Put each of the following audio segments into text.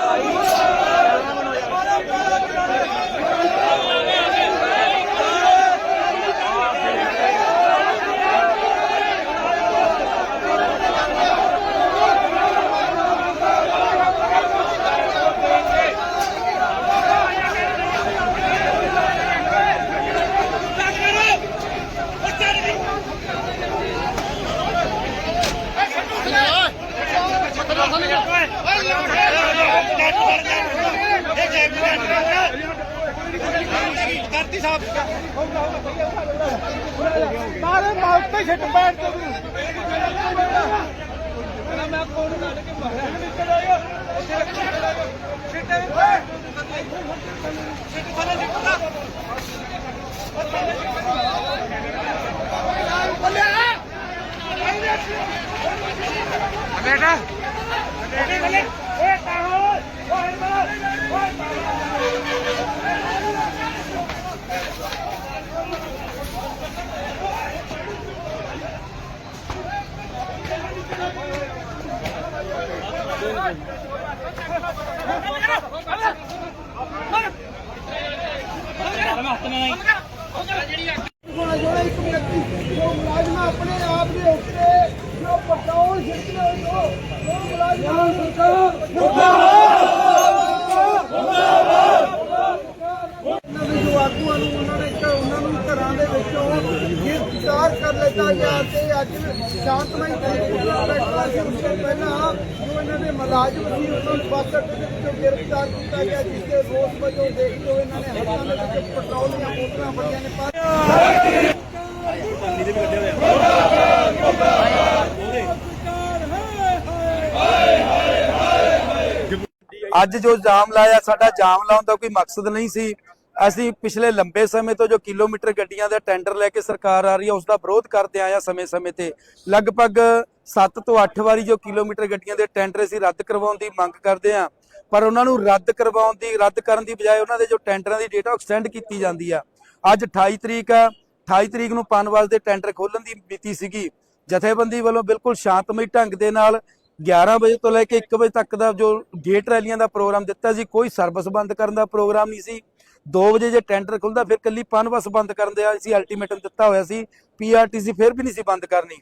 Vai, vai, vai! ਮਾਰੇ ਮਾਰ ਤੇ ਛੱਟ ਬੈਠ ਤੇ ਤੂੰ ਮੈਂ ਕੋਣ ਕੱਢ ਕੇ ਮਾਰਿਆ ਨਿਕਲ ਆਇਆ ਉੱਥੇ ਰੱਖ ਛੱਟੇ ਛੱਟ ਥੱਲੇ ਨਿਕਲਦਾ ਬੇਟਾ ਜਿਹੜਾ ਇੱਕ ਵਿਅਕਤੀ ਜੋ ਮੁਲਾਜ਼ਮ ਆਪਣੇ ਆਪ ਦੇ ਉੱਤੇ ਜੋ ਪੈਟਰੋਲ ਛਿੜਕ ਰਹੇ ਹੋ ਉਹ ਮੁਲਾਜ਼ਮਾਂ ਨੂੰ ਸਰਕਾਰ ਉਹਨਾਂ ਦੇ ਜੋ ਆਗੂਆਂ ਨੂੰ ਉਹਨਾਂ ਨੇ ਘ- ਉਹਨਾਂ ਨੂੰ ਘਰਾਂ ਦੇ ਵਿੱਚੋਂ ਗ੍ਰਿਫਤਾਰ ਕਰ ਲਿੱਤਾ ਗਿਆ ਤੇ ਅੱਜ ਸ਼ਾਂਤਮਈ ਤਰੀਕੇ ਨਾਲ ਬੈਠਾ ਸੀ ਉਸ ਤੋਂ ਪਹਿਲਾਂ ਜੋ ਇਹਨਾਂ ਦੇ ਮੁਲਾਜ਼ਮ ਸੀ ਉਹਨਾਂ ਨੂੰ ਬੱਸ ਅੱਡੇ ਦੇ ਵਿੱਚੋਂ ਗ੍ਰਿਫਤਾਰ ਕੀਤਾ ਗਿਆ ਜਿਸ ਦੇ ਰੋਸ ਵਜੋਂ ਦੇਖਦੇ ਹੋਏ ਇਹਨਾਂ ਨੇ ਹੱਥਾਂ ਦੇ ਵਿੱਚ ਪੈਟਰੋਲ ਦੀਆਂ ਬੋਤਲਾਂ ਫੜੀਆਂ ਨੇ ਅੱਜ ਜੋ ਜਾਮ ਲਾਇਆ, ਸਾਡਾ ਜਾਮ ਲਾਉਣ ਦਾ ਕੋਈ ਮਕਸਦ ਨਹੀਂ ਸੀ। ਅਸੀਂ ਪਿਛਲੇ ਲੰਬੇ ਸਮੇਂ ਤੋਂ ਜੋ ਕਿਲੋਮੀਟਰ ਗੱਡੀਆਂ ਦਾ ਟੈਂਡਰ ਲੈ ਕੇ ਸਰਕਾਰ ਆ ਰਹੀ ਹੈ ਉਸ ਦਾ ਵਿਰੋਧ ਕਰਦੇ ਆਏ ਸਮੇਂ-ਸਮੇਂ ਤੇ। ਲਗਭਗ 7 ਤੋਂ 8 ਵਾਰੀ ਜੋ ਕਿਲੋਮੀਟਰ ਗੱਡੀਆਂ ਦੇ ਟੈਂਡਰ ਅਸੀਂ ਰੱਦ ਕਰਵਾਉਣ ਦੀ ਮੰਗ ਕਰਦੇ ਆ ਪਰ ਉਹਨਾਂ ਨੂੰ ਰੱਦ ਕਰਵਾਉਣ ਦੀ, ਰੱਦ ਕਰਨ ਦੀ ਬਜਾਏ ਉਹਨਾਂ ਦੇ ਜੋ ਟੈਂਡਰਾਂ ਦੀ ਡੇਟ ਐਕਸਟੈਂਡ ਕੀਤੀ ਜਾਂਦੀ ਆ। ਅੱਜ 28 ਤਰੀਕ ਆ 28 ਤਰੀਕ ਨੂੰ ਪਨਵਾਸ ਦੇ ਟੈਂਡਰ ਖੋਲਣ ਦੀ ਮਿਤੀ ਸੀਗੀ। ਜਥੇਬੰਦੀ ਵੱਲੋਂ ਬਿਲਕੁਲ ਸ਼ਾਂਤਮਈ ਢੰਗ ਦੇ ਨਾਲ 11 ਵਜੇ ਤੋਂ ਲੈ ਕੇ 1 ਵਜੇ ਤੱਕ ਦਾ ਜੋ ਗੇਟ ਰੈਲੀਆਂ ਦਾ ਪ੍ਰੋਗਰਾਮ ਦਿੱਤਾ ਸੀ, ਕੋਈ ਸਰਵਿਸ ਬੰਦ ਕਰਨ ਦਾ ਪ੍ਰੋਗਰਾਮ ਨਹੀਂ ਸੀ। 2 ਵਜੇ ਜੇ ਟੈਂਡਰ ਖੁੱਲਦਾ, ਫਿਰ ਕੱਲੀ ਪਨਬਸ ਬੰਦ ਕਰਨ ਦੇ ਅਸੀਂ ਅਲਟੀਮੇਟਮ ਦਿੱਤਾ ਹੋਇਆ ਸੀ ਪੀਆਰਟੀਸੀ ਫਿਰ ਵੀ ਨਹੀਂ ਸੀ ਬੰਦ ਕਰਨੀ।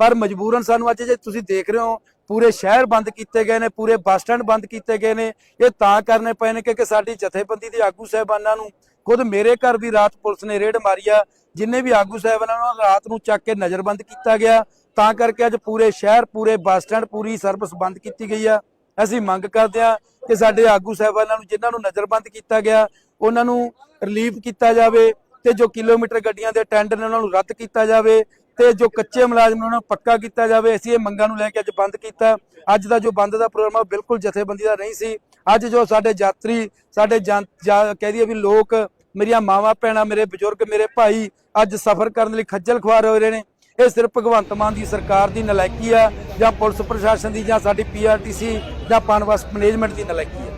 ਪਰ ਮਜਬੂਰਨ ਸਾਨੂੰ ਅੱਜ ਜੇ ਤੁਸੀਂ ਦੇਖ ਰਹੇ ਹੋ, ਪੂਰੇ ਸ਼ਹਿਰ ਬੰਦ ਕੀਤੇ ਗਏ ਨੇ, ਪੂਰੇ ਬੱਸ ਸਟੈਂਡ ਬੰਦ ਕੀਤੇ ਗਏ ਨੇ, ਇਹ ਤਾਂ ਕਰਨੇ ਪਏ ਨੇ ਕਿ ਸਾਡੀ ਜਥੇਬੰਦੀ ਦੇ ਆਗੂ ਸਾਹਿਬਾਨਾਂ ਨੂੰ ਖੁਦ ਮੇਰੇ ਘਰ ਵੀ ਰਾਤ ਪੁਲਿਸ ਨੇ ਰੇਡ ਮਾਰੀ ਜਿੰਨੇ ਵੀ ਆਗੂ ਸਾਹਿਬਾਨਾਂ ਨੂੰ ਰਾਤ ਨੂੰ ਚੱਕ ਕੇ ਨਜ਼ਰਬੰਦ ਕੀਤਾ ਗਿਆ ਤਾਂ ਕਰਕੇ ਅੱਜ ਪੂਰੇ ਸ਼ਹਿਰ, ਪੂਰੇ ਬੱਸ ਸਟੈਂਡ, ਪੂਰੀ ਸਰਵਿਸ ਬੰਦ ਕੀਤੀ ਗਈ ਆ। ਅਸੀਂ ਮੰਗ ਕਰਦੇ ਆ ਕਿ ਸਾਡੇ ਆਗੂ ਸਾਹਿਬਾਨਾਂ ਨੂੰ, ਜਿਨ੍ਹਾਂ ਨੂੰ ਨਜ਼ਰਬੰਦ ਕੀਤਾ ਗਿਆ, ਉਹਨਾਂ ਨੂੰ ਰਿਲੀਫ ਕੀਤਾ ਜਾਵੇ ਤੇ ਜੋ ਕਿਲੋਮੀਟਰ ਗੱਡੀਆਂ ਦੇ ਟੈਂਡਰ ਨੇ ਉਹਨਾਂ ਨੂੰ ਰੱਦ ਕੀਤਾ ਜਾਵੇ ਤੇ ਜੋ ਕੱਚੇ ਮੁਲਾਜ਼ਮ ਨੇ ਉਹਨਾਂ ਨੂੰ ਪੱਕਾ ਕੀਤਾ ਜਾਵੇ। ਅਸੀਂ ਇਹ ਮੰਗਾਂ ਨੂੰ ਲੈ ਕੇ ਅੱਜ ਬੰਦ ਕੀਤਾ। ਅੱਜ ਦਾ ਜੋ ਬੰਦ ਦਾ ਪ੍ਰੋਗਰਾਮ ਆ ਬਿਲਕੁਲ ਜਥੇਬੰਦੀ ਦਾ ਨਹੀਂ ਸੀ। ਅੱਜ ਜੋ ਸਾਡੇ ਯਾਤਰੀ, ਸਾਡੇ ਜਨ- ਜਾ- ਕਹਿ ਦਈਏ ਵੀ ਲੋਕ, ਮੇਰੀਆਂ ਮਾਵਾਂ, ਭੈਣਾਂ, ਮੇਰੇ ਬਜ਼ੁਰਗ, ਮੇਰੇ ਭਾਈ ਅੱਜ ਸਫ਼ਰ ਕਰਨ ਲਈ ਖੱਜਲ ਖੁਆਰ ਹੋ ਰਹੇ ਨੇ। ਇਹ ਸਿਰਫ ਭਗਵੰਤ ਮਾਨ ਦੀ ਸਰਕਾਰ ਦੀ ਨਲਾਇਕੀ ਆ ਜਾਂ ਪੁਲਿਸ ਪ੍ਰਸ਼ਾਸਨ ਦੀ ਜਾਂ ਸਾਡੀ ਪੀਆਰਟੀਸੀ ਜਾਂ ਪਨਬਸ ਮੈਨੇਜਮੈਂਟ ਦੀ ਨਲਾਇਕੀ ਆ।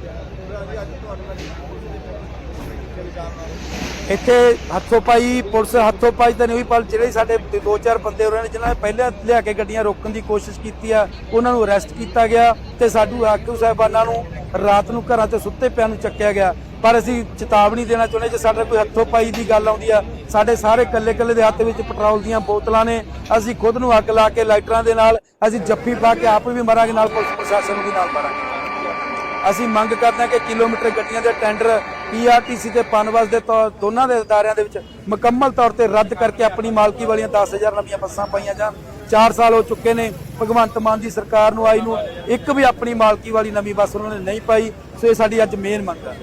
ਇੱਥੇ ਹੱਥੋਂ ਪਾਈ, ਪੁਲਿਸ ਹੱਥੋਂ ਪਾਈ ਤਾਂ ਨਹੀਂ ਹੋਈ, ਪਰ ਜਿਹੜੇ ਸਾਡੇ ਦੋ ਚਾਰ ਬੰਦੇ ਉਹਨਾਂ ਨੇ ਜਿਨ੍ਹਾਂ ਨੇ ਪਹਿਲਾਂ ਲਿਆ ਕੇ ਗੱਡੀਆਂ ਰੋਕਣ ਦੀ ਕੋਸ਼ਿਸ਼ ਕੀਤੀ ਆ, ਉਹਨਾਂ ਨੂੰ ਅਰੈਸਟ ਕੀਤਾ ਗਿਆ ਤੇ ਸਾਡੂ ਆਗੂ ਸਾਹਿਬਾਨਾਂ ਨੂੰ ਰਾਤ ਨੂੰ ਘਰਾਂ ਚ ਸੁੱਤੇ ਪਿਆ ਨੂੰ ਚੱਕਿਆ ਗਿਆ। ਪਰ ਅਸੀਂ ਚੇਤਾਵਨੀ ਦੇਣਾ ਚਾਹੁੰਦੇ ਜੇ ਸਾਡੇ ਕੋਈ ਹੱਥੋਂ ਪਾਈ ਦੀ ਗੱਲ ਆਉਂਦੀ ਆ, ਸਾਡੇ ਸਾਰੇ ਕੱਲੇ ਕੱਲੇ ਦੇ ਹੱਥ ਵਿੱਚ ਪੈਟਰੋਲ ਦੀਆਂ ਬੋਤਲਾਂ ਨੇ, ਅਸੀਂ ਖੁਦ ਨੂੰ ਅੱਗ ਲਾ ਕੇ ਲਾਈਟਰਾਂ ਦੇ ਨਾਲ, ਅਸੀਂ ਜੱਫੀ ਪਾ ਕੇ ਆਪ ਵੀ ਮਰਾਂਗੇ, ਨਾਲ ਪੁਲਿਸ ਪ੍ਰਸ਼ਾਸਨ ਨੂੰ ਵੀ ਨਾਲ ਮਰਾਂਗੇ। ਅਸੀਂ ਮੰਗ ਕਰਦੇ ਹਾਂ ਕਿ ਕਿਲੋਮੀਟਰ ਗੱਡੀਆਂ ਦੇ ਟੈਂਡਰ ਪੀਆਰਟੀਸੀ ਤੇ ਪਨਬਸ ਦੇ ਤੌਰ- ਦੋਨਾਂ ਦੇ ਅਦਾਰਿਆਂ ਦੇ ਵਿੱਚ ਮੁਕੰਮਲ ਤੌਰ ਤੇ ਰੱਦ ਕਰਕੇ ਆਪਣੀ ਮਾਲਕੀ ਵਾਲੀਆਂ 10000 ਨਵੀਆਂ ਬੱਸਾਂ ਪਾਈਆਂ ਜਾਣ। 4 ਸਾਲ ਹੋ ਚੁੱਕੇ ਨੇ, ਭਗਵੰਤ ਮਾਨ ਦੀ ਸਰਕਾਰ ਨੂੰ ਆਈ ਨੂੰ, ਇੱਕ ਵੀ ਆਪਣੀ ਮਾਲਕੀ ਵਾਲੀ ਨਵੀਂ ਬੱਸ ਉਹਨਾਂ ਨੇ ਨਹੀਂ ਪਾਈ, ਸੋ ਇਹ ਸਾਡੀ ਅੱਜ ਮੇਨ ਮੰਗ ਹੈ